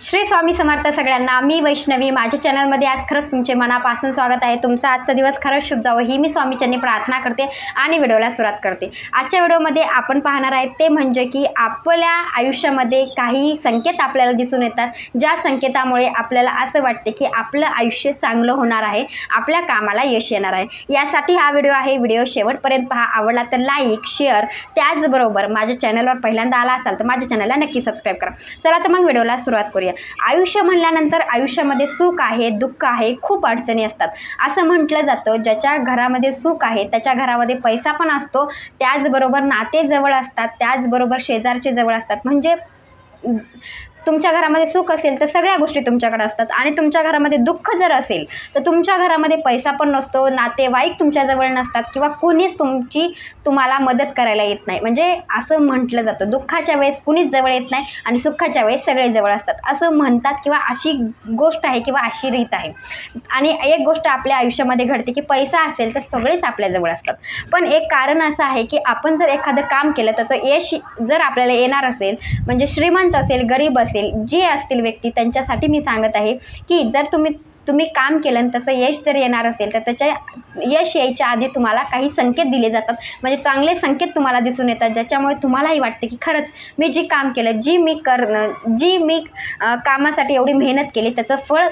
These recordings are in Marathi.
श्री स्वामी समर्थ सगळ्यांना मी वैष्णवी माझ्या चॅनलमध्ये आज खरंच तुमचे मनापासून स्वागत आहे. तुमचा आजचा दिवस खरंच शुभ जावं ही मी स्वामीच्यांनी प्रार्थना करते आणि व्हिडिओला सुरुवात करते. आजच्या व्हिडिओमध्ये आपण पाहणार आहे ते म्हणजे की आपल्या आयुष्यामध्ये काही संकेत आपल्याला दिसून येतात. ज्या संकेतामुळे आपल्याला असं वाटते की आपलं आयुष्य चांगलं होणार आहे आपल्या कामाला यश येणार आहे. यासाठी हा व्हिडिओ आहे. व्हिडिओ शेवटपर्यंत पहा. आवडला तर लाईक शेअर त्याचबरोबर माझ्या चॅनलवर पहिल्यांदा आला असाल तर माझ्या चॅनलला नक्की सबस्क्राईब करा. चला तर मग व्हिडिओला सुरुवात करूया. आयुष्य म्हणल्यानंतर आयुष्यामध्ये सुख आहे दुःख आहे खूप अडचणी असतात. असं म्हटलं जातं ज्याच्या घरामध्ये सुख आहे त्याच्या घरामध्ये पैसा पण असतो त्याचबरोबर नाते जवळ असतात त्याचबरोबर शेजारचे जवळ असतात. म्हणजे तुमच्या घरामध्ये सुख असेल तर सगळ्या गोष्टी तुमच्याकडे असतात. आणि तुमच्या घरामध्ये दुःख जर असेल तर तुमच्या घरामध्ये पैसा पण नसतो नातेवाईक तुमच्याजवळ नसतात किंवा कुणीच तुमची तुम्हाला मदत करायला येत नाही. म्हणजे असं म्हटलं जातं दुःखाच्या वेळेस कुणीच जवळ येत नाही आणि सुखाच्या वेळेस सगळे जवळ असतात. असं म्हणतात किंवा अशी गोष्ट आहे किंवा अशी रीत आहे. आणि एक गोष्ट आपल्या आयुष्यामध्ये घडते की पैसा असेल तर सगळेच आपल्याजवळ असतात. पण एक कारण असं आहे की आपण जर एखादं काम केलं त्याचं यश जर आपल्याला येणार असेल म्हणजे श्रीमंत असेल गरीब असेल जे असतील व्यक्ती त्यांच्यासाठी मी सांगत आहे की जर तुम्ही तुम्ही काम केलं आणि त्याचं यश जर येणार असेल तर त्याच्या यश यायच्या आधी तुम्हाला काही संकेत दिले जातात. म्हणजे चांगले संकेत तुम्हाला दिसून येतात ज्याच्यामुळे तुम्हालाही वाटते की खरंच मी जे काम केलं जी मी कर जी मी कामासाठी एवढी मेहनत केली त्याचं फळ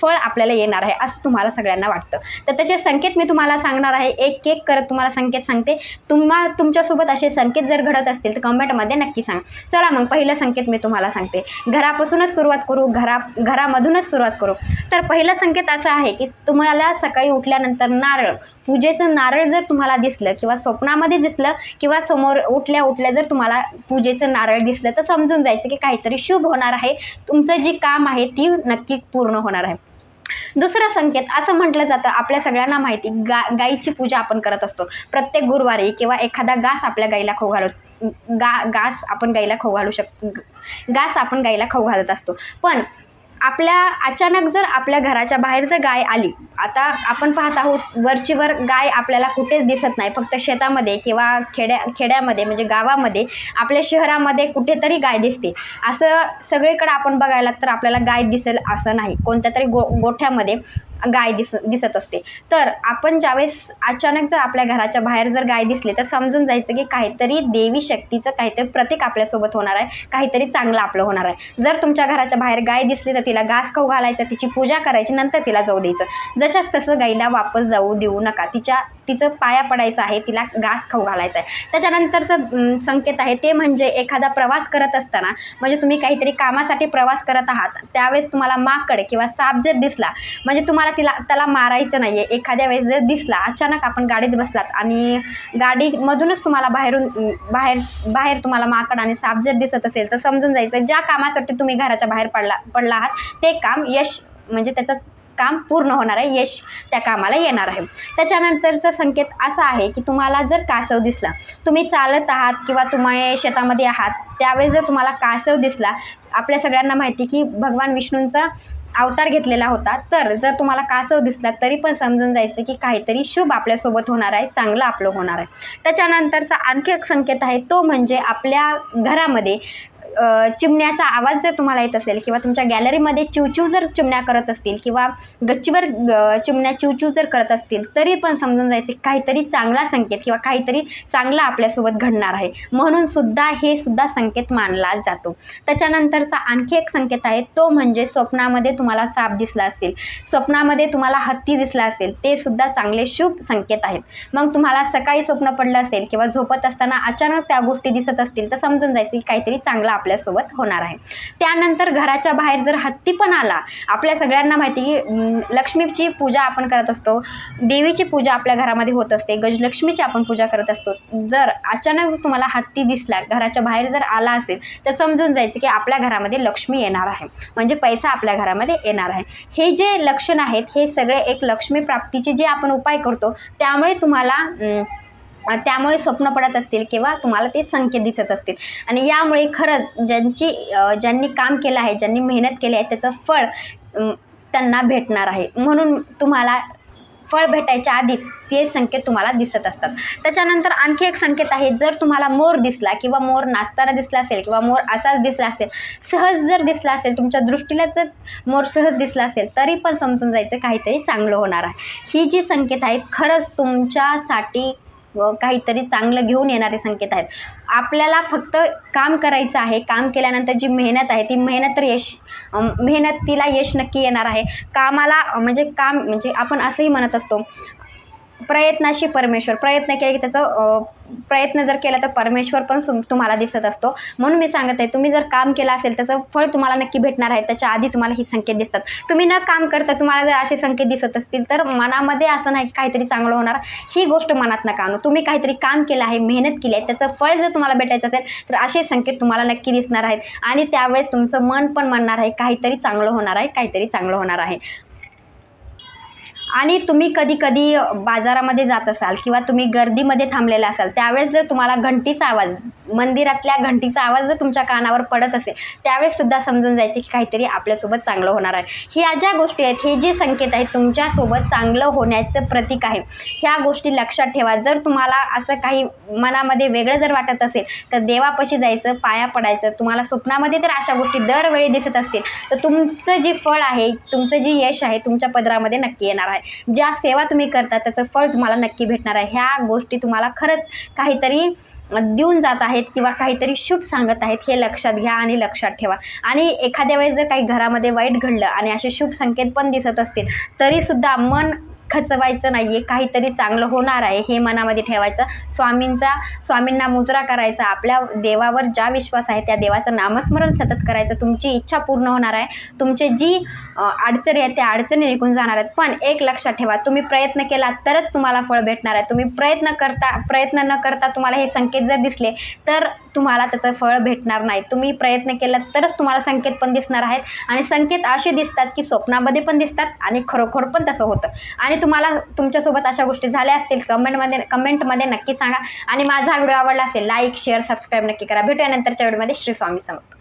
फळ आपल्याला येणार आहे असं तुम्हाला सगळ्यांना वाटतं. तर त्याचे संकेत मी तुम्हाला सांगणार आहे. एक एक करत तुम्हाला संकेत सांगते. तुम्हा तुमच्यासोबत असे संकेत जर घडत असतील तर कमेंटमध्ये नक्की सांग. चला मग पहिलं संकेत मी तुम्हाला सांगते. घरापासूनच सुरुवात करू घरा घरामधूनच सुरुवात करू. तर पहिलं संकेत असं आहे की तुम्हाला सकाळी उठल्यानंतर नारळ पूजेचं नारळ जर तुम्हाला दिसलं किंवा स्वप्नामध्ये दिसलं किंवा समोर उठल्या उठल्या जर तुम्हाला पूजेचं नारळ दिसलं तर समजून जायचं की काहीतरी शुभ होणार आहे. तुमचं जे काम आहे ती नक्की पूर्ण होणार आहे. दुसरा संकेत असं म्हटलं जातं आपल्या सगळ्यांना माहिती गा गाईची पूजा आपण करत असतो. प्रत्येक गुरुवारी किंवा एखादा घास आपल्या गाईला खाऊ घालत गा घास आपण गाईला खाऊ घालू शकतो घास आपण गाईला खाऊ घालत असतो. पण आपल्या अचानक जर आपल्या घराच्या बाहेर जर गाय आली आता आपण पाहत आहोत वरची वर गाय आपल्याला कुठेच दिसत नाही. फक्त शेतामध्ये किंवा खेड्या खेड्यामध्ये म्हणजे गावामध्ये आपल्या शहरामध्ये कुठेतरी गाय दिसते. असं सगळीकडे आपण बघायला तर आपल्याला गाय दिसेल असं नाही. कोणत्या तरी गो गोठ्यामध्ये गाय दिस दिसत असते. तर आपण ज्यावेळेस अचानक जर आपल्या घराच्या बाहेर जर गाय दिसली तर समजून जायचं की काहीतरी देवी शक्तीचं काहीतरी प्रतीक आपल्यासोबत होणार आहे. काहीतरी चांगलं आपलं होणार आहे. जर तुमच्या घराच्या बाहेर गाय दिसली तर तिला घास खाऊ घालायचं तिची पूजा करायची नंतर तिला जाऊ द्यायचं. जशाच तसं गाईला वापस जाऊ देऊ नका. तिच्या तिचं पाया पडायचं आहे तिला घास खाऊ घालायचा आहे. त्याच्यानंतरचं संकेत आहे ते म्हणजे एखादा प्रवास करत असताना म्हणजे तुम्ही काहीतरी कामासाठी प्रवास करत आहात त्यावेळेस तुम्हाला माकड किंवा साप जर दिसला म्हणजे तुम्हाला तिला त्याला मारायचं नाही आहे एखाद्या वेळेस जर दिसला अचानक आपण गाडीत बसलात आणि गाडीमधूनच तुम्हाला बाहेरून बाहेर बाहेर तुम्हाला माकड आणि साप जर दिसत असेल तर समजून जायचं ज्या कामासाठी तुम्ही घराच्या बाहेर पडला पडला आहात ते काम यश म्हणजे त्याचं काम पूर्ण होणार आहे. यश त्या कामाला येणार आहे. त्याच्यानंतरचा संकेत असा आहे की तुम्हाला जर कासव दिसला तुम्ही चालत आहात किंवा तुम्ही शेतामध्ये आहात त्यावेळेस जर तुम्हाला कासव दिसला आपल्या सगळ्यांना माहिती की भगवान विष्णूंचा अवतार घेतलेला होता. तर जर तुम्हाला कासव दिसला तरी पण समजून जायचं की काहीतरी शुभ आपल्यासोबत होणार आहे चांगलं आपलं होणार आहे. त्याच्यानंतरचा आणखी एक संकेत आहे तो म्हणजे आपल्या घरामध्ये चिमण्याचा आवाज जर तुम्हाला येत असेल किंवा तुमच्या गॅलरीमध्ये चिवचिव जर चिमण्या करत असतील किंवा गच्चीवर चिमण्या चिवचिव जर करत असतील तरी पण समजून जायचं काहीतरी चांगला संकेत किंवा काहीतरी चांगला आपल्यासोबत घडणार आहे. म्हणून सुद्धा हे सुद्धा संकेत मानला जातो. त्याच्यानंतरचा आणखी एक संकेत आहे तो म्हणजे स्वप्नामध्ये तुम्हाला साप दिसला असेल. स्वप्नामध्ये तुम्हाला हत्ती दिसला असेल ते सुद्धा चांगले शुभ संकेत आहेत. मग तुम्हाला सकाळी स्वप्न पडलं असेल किंवा झोपत असताना अचानक त्या गोष्टी दिसत असतील तर समजून जायचं की काहीतरी चांगलं आपल्यासोबत होणार आहे. त्यानंतर घराच्या बाहेर जर हत्ती पण आला आपल्या सगळ्यांना माहिती की लक्ष्मीची पूजा आपण करत असतो देवीची पूजा आपल्या घरामध्ये होत असते गजलक्ष्मीची आपण पूजा करत असतो. जर अचानक जर तुम्हाला हत्ती दिसला घराच्या बाहेर जर आला असेल तर समजून जायचं की आपल्या घरामध्ये लक्ष्मी येणार आहे. म्हणजे पैसा आपल्या घरामध्ये येणार आहे. हे जे लक्षण आहेत हे सगळे एक लक्ष्मी प्राप्तीचे जे आपण उपाय करतो त्यामुळे तुम्हाला त्यामुळे स्वप्न पडत असतील किंवा तुम्हाला ते संकेत दिसत असतील. आणि यामुळे खरंच ज्यांची ज्यांनी काम केलं आहे ज्यांनी मेहनत केली आहे त्याचं फळ त्यांना भेटणार आहे. म्हणून तुम्हाला फळ भेटायच्या आधीच ते संकेत तुम्हाला दिसत असतात. त्याच्यानंतर आणखी एक संकेत आहे जर तुम्हाला मोर दिसला किंवा मोर नाचताना दिसला असेल किंवा मोर असाच दिसला असेल सहज जर दिसला असेल तुमच्या दृष्टीला जर मोर सहज दिसला असेल तरी पण समजून जायचं काहीतरी चांगलं होणार आहे. ही जी संकेत आहेत खरंच तुमच्यासाठी काहीतरी चांगलं घेऊन येणारे संकेत आहेत. आपल्याला फक्त काम करायचं आहे काम केल्यानंतर जी मेहनत आहे ती मेहनत तर यश मेहनत मेहनतीला यश नक्की येणार आहे. कामाला म्हणजे काम म्हणजे आपण असंही म्हणत असतो प्रयत्नाशी परमेश्वर प्रयत्न केले की त्याचं प्रयत्न जर केला तर परमेश्वर पण तुम्हाला दिसत असतो. म्हणून मी सांगत आहे तुम्ही जर काम केलं असेल त्याचं फळ तुम्हाला नक्की भेटणार आहे. त्याच्या आधी तुम्हाला ही संकेत दिसतात. तुम्ही न काम करता तुम्हाला जर असे संकेत दिसत असतील तर मनामध्ये असं नाही काहीतरी चांगलं होणार. ही गोष्ट मनात नका आणू. तुम्ही काहीतरी काम केलं आहे मेहनत केली आहे त्याचं फळ जर तुम्हाला भेटायचं असेल तर असे संकेत तुम्हाला नक्की दिसणार आहेत. आणि त्यावेळेस तुमचं मन पण म्हणणार आहे काहीतरी चांगलं होणार आहे काहीतरी चांगलं होणार आहे. आणि तुम्ही कधी कधी बाजारामध्ये जात असाल किंवा तुम्ही गर्दीमध्ये थांबलेला असाल त्यावेळेस जर तुम्हाला घंटीचा आवाज मंदिरातल्या घंटीचा आवाज जर तुमच्या कानावर पडत असेल त्यावेळेस सुद्धा समजून जायचं की काहीतरी आपल्यासोबत चांगलं होणार आहे. ह्या ज्या गोष्टी आहेत हे जे संकेत आहेत तुमच्यासोबत चांगलं होण्याचं प्रतीक आहे. ह्या गोष्टी लक्षात ठेवा. जर तुम्हाला असं काही मनामध्ये वेगळं जर वाटत असेल तर देवापाशी जायचं पाया पडायचं तुम्हाला स्वप्नामध्ये तर अशा गोष्टी दरवेळी दिसत असतील तर तुमचं जे फळ आहे तुमचं जे यश आहे तुमच्या पदरामध्ये नक्की येणार आहे. ज्या सेवा तुम्ही करता त्याचं फळ तुम्हाला नक्की भेटणार आहे. ह्या गोष्टी तुम्हाला खरंच काहीतरी देऊन जात आहेत किंवा काहीतरी शुभ सांगत आहेत हे लक्षात घ्या आणि लक्षात ठेवा. आणि एखाद्या वेळेस जर काही घरामध्ये वाईट घडलं आणि असे शुभ संकेत पण दिसत असतील तरीसुद्धा मन खचवायचं नाही आहे काहीतरी चांगलं होणार आहे हे मनामध्ये ठेवायचं. स्वामींचा स्वामींना मुजरा करायचा आपल्या देवावर ज्या विश्वास आहे त्या देवाचं नामस्मरण सतत करायचं तुमची इच्छा पूर्ण होणार आहे. तुमचे जी अडचणी आहेत त्या अडचणी निघून जाणार आहेत. पण एक लक्षात ठेवा तुम्ही प्रयत्न केला तरच तुम्हाला फळ भेटणार आहे. तुम्ही प्रयत्न करता प्रयत्न न करता तुम्हाला हे संकेत जर दिसले तर तुम्हाला त्याचं फळ भेटणार नाही. तुम्ही प्रयत्न केला तरच तुम्हाला संकेत पण दिसणार आहेत. आणि संकेत असे दिसतात की स्वप्नामध्ये पण दिसतात आणि खरोखर पण तसं होतं. आणि तुम्हाला तुमच्यासोबत अशा गोष्टी झाल्या असतील कमेंटमध्ये कमेंटमध्ये नक्की सांगा. आणि माझा व्हिडिओ आवडला असेल लाईक शेअर सबस्क्राईब नक्की करा. भेटूया नंतरच्या व्हिडिओमध्ये. श्री स्वामी समर्थ.